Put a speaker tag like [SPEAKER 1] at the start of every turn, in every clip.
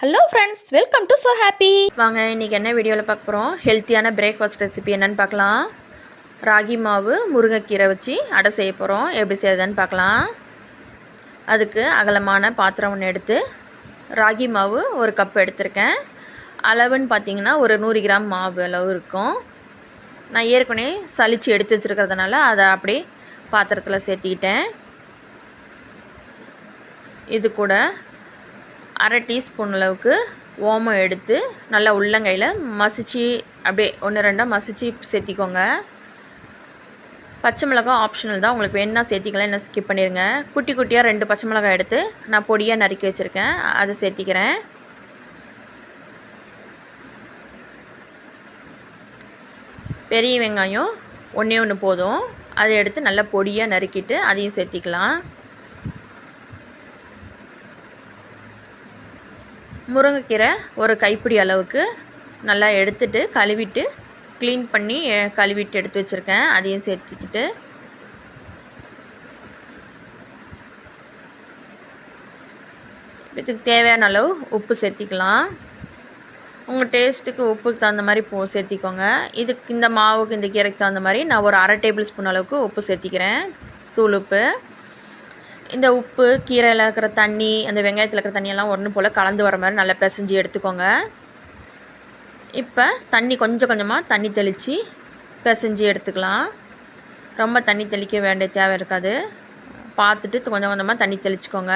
[SPEAKER 1] Hello friends welcome to So Happy
[SPEAKER 2] வாங்க இன்றைக்கி என்ன வீடியோவில் பார்க்க போகிறோம் ஹெல்த்தியான பிரேக்ஃபாஸ்ட் ரெசிபி என்னென்னு பார்க்கலாம். ராகி மாவு முருங்கைக்கீரை வச்சு அடை செய்ய போகிறோம் எப்படி செய்யறதுன்னு பார்க்கலாம். அதுக்கு அகலமான பாத்திரம் ஒன்று எடுத்து ராகி மாவு ஒரு கப் எடுத்திருக்கேன். அளவுன்னு பார்த்தீங்கன்னா ஒரு நூறு கிராம் மாவு அளவு இருக்கும். நான் ஏற்கனவே சளிச்சு எடுத்து வச்சுருக்கிறதுனால அதை அப்படியே பாத்திரத்தில் சேர்த்திக்கிட்டேன். இது கூட அரை டீஸ்பூன் அளவுக்கு ஓமம் எடுத்து நல்லா உள்ளங்கையில் மசிச்சு அப்படியே ஒன்று ரெண்டாக மசிச்சு சேர்த்திக்கோங்க. பச்சை மிளகாய் ஆப்ஷனல் தான். உங்களுக்கு வேணா சேர்த்திக்கலாம் என்ன ஸ்கிப் பண்ணிடுங்க குட்டி குட்டியாக ரெண்டு பச்சை மிளகாய் எடுத்து நான் பொடியாக நறுக்கி வச்சுருக்கேன். அதை சேர்த்திக்கிறேன். பெரிய வெங்காயம் ஒன்றே ஒன்று போதும். அதை எடுத்து நல்லா பொடியாக நறுக்கிட்டு அதையும் சேர்த்திக்கலாம். முருங்கைக்கீரை ஒரு கைப்பிடி அளவுக்கு நல்லா எடுத்துட்டு கழுவிட்டு க்ளீன் பண்ணி கழுவிட்டு எடுத்து வச்சுருக்கேன். அதையும் சேர்த்துக்கிட்டு. இதுக்கு தேவையான அளவு உப்பு சேர்த்திக்கலாம். உங்கள் டேஸ்ட்டுக்கு உப்புக்கு தகுந்த மாதிரி போ சேர்த்திக்கோங்க. இதுக்கு இந்த மாவுக்கு இந்த கீரைக்கு தகுந்த மாதிரி நான் ஒரு அரை டேபிள் ஸ்பூன் அளவுக்கு உப்பு சேர்த்திக்கிறேன். தூள் உப்பு இந்த உப்பு கீரையில் இருக்கிற தண்ணி அந்த வெங்காயத்தில் இருக்கிற தண்ணியெல்லாம் ஒன்று போல் கலந்து வர மாதிரி நல்லா பிசைஞ்சு எடுத்துக்கோங்க. இப்போ தண்ணி கொஞ்சம் கொஞ்சமாக தண்ணி தெளித்து பிசைஞ்சு எடுத்துக்கலாம். ரொம்ப தண்ணி தெளிக்க வேண்டிய தேவை இருக்காது. பார்த்துட்டு கொஞ்சம் கொஞ்சமாக தண்ணி தெளிச்சுக்கோங்க.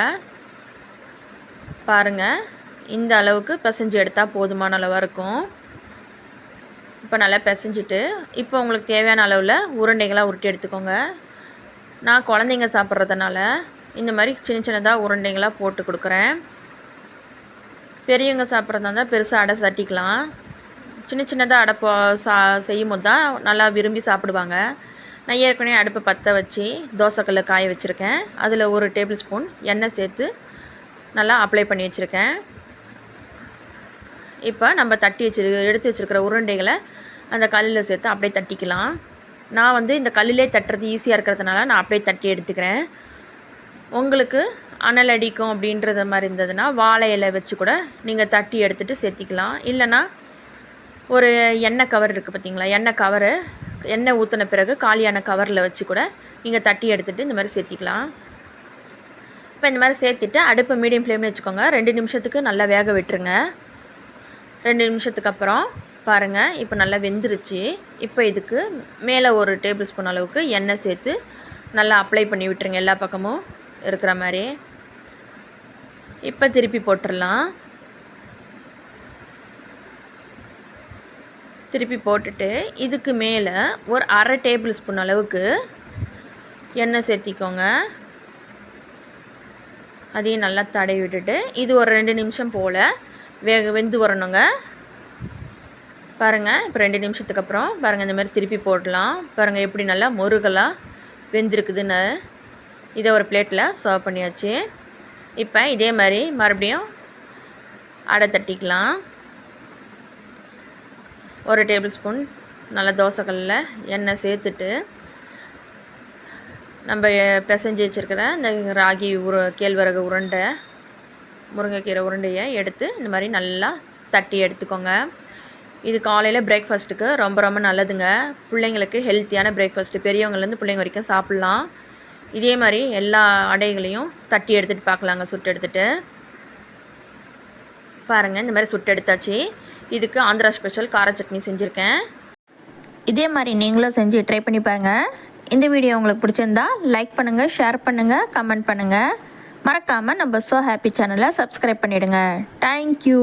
[SPEAKER 2] பாருங்கள் இந்த அளவுக்கு பிசைஞ்சு எடுத்தால் போதுமான அளவாக இருக்கும். இப்போ நல்லா பிசைஞ்சிட்டு இப்போ உங்களுக்கு தேவையான அளவில் உருண்டைகளாக உருட்டி எடுத்துக்கோங்க. நான் குழந்தைங்க சாப்பிட்றதுனால இந்த மாதிரி சின்ன சின்னதாக உருண்டைங்களாக போட்டு கொடுக்குறேன். பெரியவங்க சாப்பிட்றதா இருந்தால் பெருசாக அடை சட்டிக்கலாம். சின்ன சின்னதாக அடை போ சா செய்யும் போது தான் நல்லா விரும்பி சாப்பிடுவாங்க. நான் ஏற்கனவே அடுப்பை பற்ற வச்சு தோசைக்கல்ல காய வச்சுருக்கேன். அதில் ஒரு டேபிள் ஸ்பூன் எண்ணெய் சேர்த்து நல்லா அப்ளை பண்ணி வச்சுருக்கேன். இப்போ நம்ம தட்டி வச்சிரு எடுத்து வச்சுருக்கிற உருண்டைகளை அந்த கல்லில் சேர்த்து அப்படியே தட்டிக்கலாம். நான் வந்து இந்த கல்லிலே தட்டுறது ஈஸியாக இருக்கிறதுனால நான் அப்படியே தட்டி எடுத்துக்கிறேன். உங்களுக்கு அனல் அடிக்கும் அப்படின்றது மாதிரி இருந்ததுன்னா வாழை இலை வச்சு கூட நீங்கள் தட்டி எடுத்துகிட்டு சேர்த்திக்கலாம். இல்லைன்னா ஒரு எண்ணெய் கவர் இருக்குது பார்த்தீங்களா எண்ணெய் கவரு எண்ணெய் ஊற்றின பிறகு காலியான கவரில் வச்சு கூட நீங்கள் தட்டி எடுத்துகிட்டு இந்த மாதிரி சேர்த்திக்கலாம். இப்போ இந்த மாதிரி சேர்த்துட்டு அடுப்பு மீடியம் ஃப்ளேம்னு வச்சுக்கோங்க. ரெண்டு நிமிஷத்துக்கு நல்லா வேக விட்டுருங்க. ரெண்டு நிமிஷத்துக்கு அப்புறம் பாருங்கள் இப்போ நல்லா வெந்துருச்சு. இப்போ இதுக்கு மேலே ஒரு டேபிள் ஸ்பூன் அளவுக்கு எண்ணெய் சேர்த்து நல்லா அப்ளை பண்ணி விட்டுருங்க எல்லா பக்கமும். இருக்கிற மாதிரி. இப்போ திருப்பி போட்டுடலாம் திருப்பி போட்டுட்டு இதுக்கு மேலே ஒரு அரை டேபிள் ஸ்பூன் அளவுக்கு எண்ணெய் சேர்த்திக்கோங்க. அதையும் நல்லா தடவி விட்டுட்டு இது ஒரு ரெண்டு நிமிஷம் போல் வேக வெந்து வரணுங்க. பாருங்கள் இப்போ ரெண்டு நிமிஷத்துக்கு அப்புறம் பாருங்கள் இந்த மாதிரி திருப்பி போடலாம். பாருங்கள் எப்படி நல்லா முருகலாக வெந்திருக்குதுன்னு. இதை ஒரு பிளேட்டில் சர்வ் பண்ணியாச்சு. இப்போ இதே மாதிரி மறுபடியும் அடை தட்டிக்கலாம். ஒரு டேபிள் ஸ்பூன் நல்லா தோசைக்கல்லில் எண்ணெய் சேர்த்துட்டு நம்ம பிசைஞ்சு வச்சுருக்கிற இந்த ராகி உரு கேழ்வரகு உருண்டை முருங்கைக்கீரை உருண்டையை எடுத்து இந்த மாதிரி நல்லா தட்டி எடுத்துக்கோங்க. இது காலையில் பிரேக்ஃபாஸ்ட்டுக்கு ரொம்ப ரொம்ப நல்லதுங்க. பிள்ளைங்களுக்கு ஹெல்த்தியான பிரேக்ஃபாஸ்ட்டு பெரியவங்கலேருந்து பிள்ளைங்க வரைக்கும் சாப்பிட்லாம். இதே மாதிரி எல்லா அடைகளையும் தட்டி எடுத்துகிட்டு பார்க்கலாங்க சுட்டு எடுத்துகிட்டு பாருங்கள் இந்த மாதிரி சுட்டு எடுத்தாச்சு. இதுக்கு ஆந்திரா ஸ்பெஷல் கார சட்னி செஞ்சுருக்கேன்.
[SPEAKER 1] இதே மாதிரி நீங்களும் செஞ்சு ட்ரை பண்ணி பாருங்கள் இந்த வீடியோ உங்களுக்கு பிடிச்சிருந்தா லைக் பண்ணுங்கள் ஷேர் பண்ணுங்கள் கமெண்ட் பண்ணுங்கள் மறக்காமல் நம்ம ஸோ ஹாப்பி சேனலை சப்ஸ்கிரைப் பண்ணிவிடுங்க தேங்க்யூ